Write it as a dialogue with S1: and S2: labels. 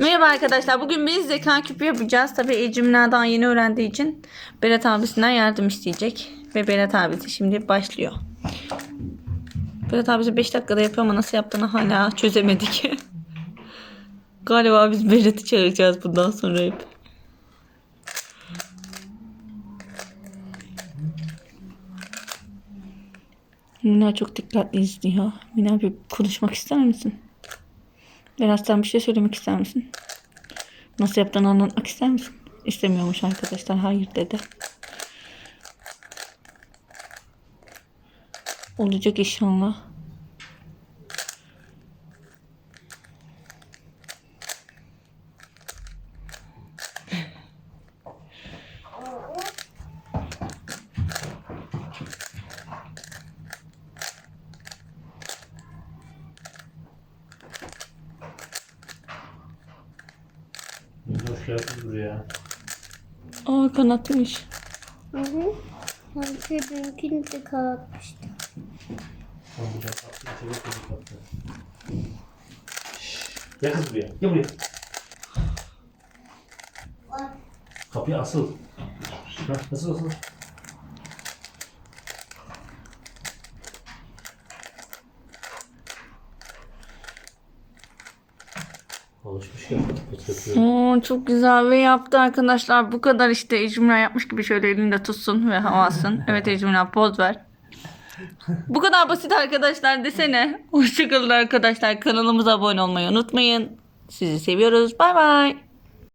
S1: Merhaba arkadaşlar. Bugün biz zeka küpü yapacağız. Tabii Ecimna daha yeni öğrendiği için Berat abisinden yardım isteyecek. Ve Berat abisi şimdi başlıyor. Berat abisi 5 dakikada yapıyor ama nasıl yaptığını hala çözemedik. Galiba biz Berat'ı çağıracağız bundan sonra hep. Mina çok dikkatli izliyor. Mina bir konuşmak ister misin? Berat sen bir şey söylemek ister misin? Nasıl yaptığını anlatmak ister misin? İstemiyormuş arkadaşlar. Hayır dedi. Olacak inşallah.
S2: Hoş geldin buraya.
S1: Aa kanatmış.
S3: Hı hı. Sanki benimkini de kalkmıştı.
S2: Sen burada kalktın, içeri çocuk kalktı. Şşş, Gel kız buraya. Gel buraya. Kapıyı asıl. Ha, nasıl asıl? Alışmış ya.
S1: Oo, çok güzel ve yaptı arkadaşlar. Bu kadar işte Ecmina yapmış gibi şöyle elinde tutsun ve havasın. Evet Ecmina poz ver. Bu kadar basit arkadaşlar desene. Hoşçakalın arkadaşlar. Kanalımıza abone olmayı unutmayın. Sizi seviyoruz. Bay bay.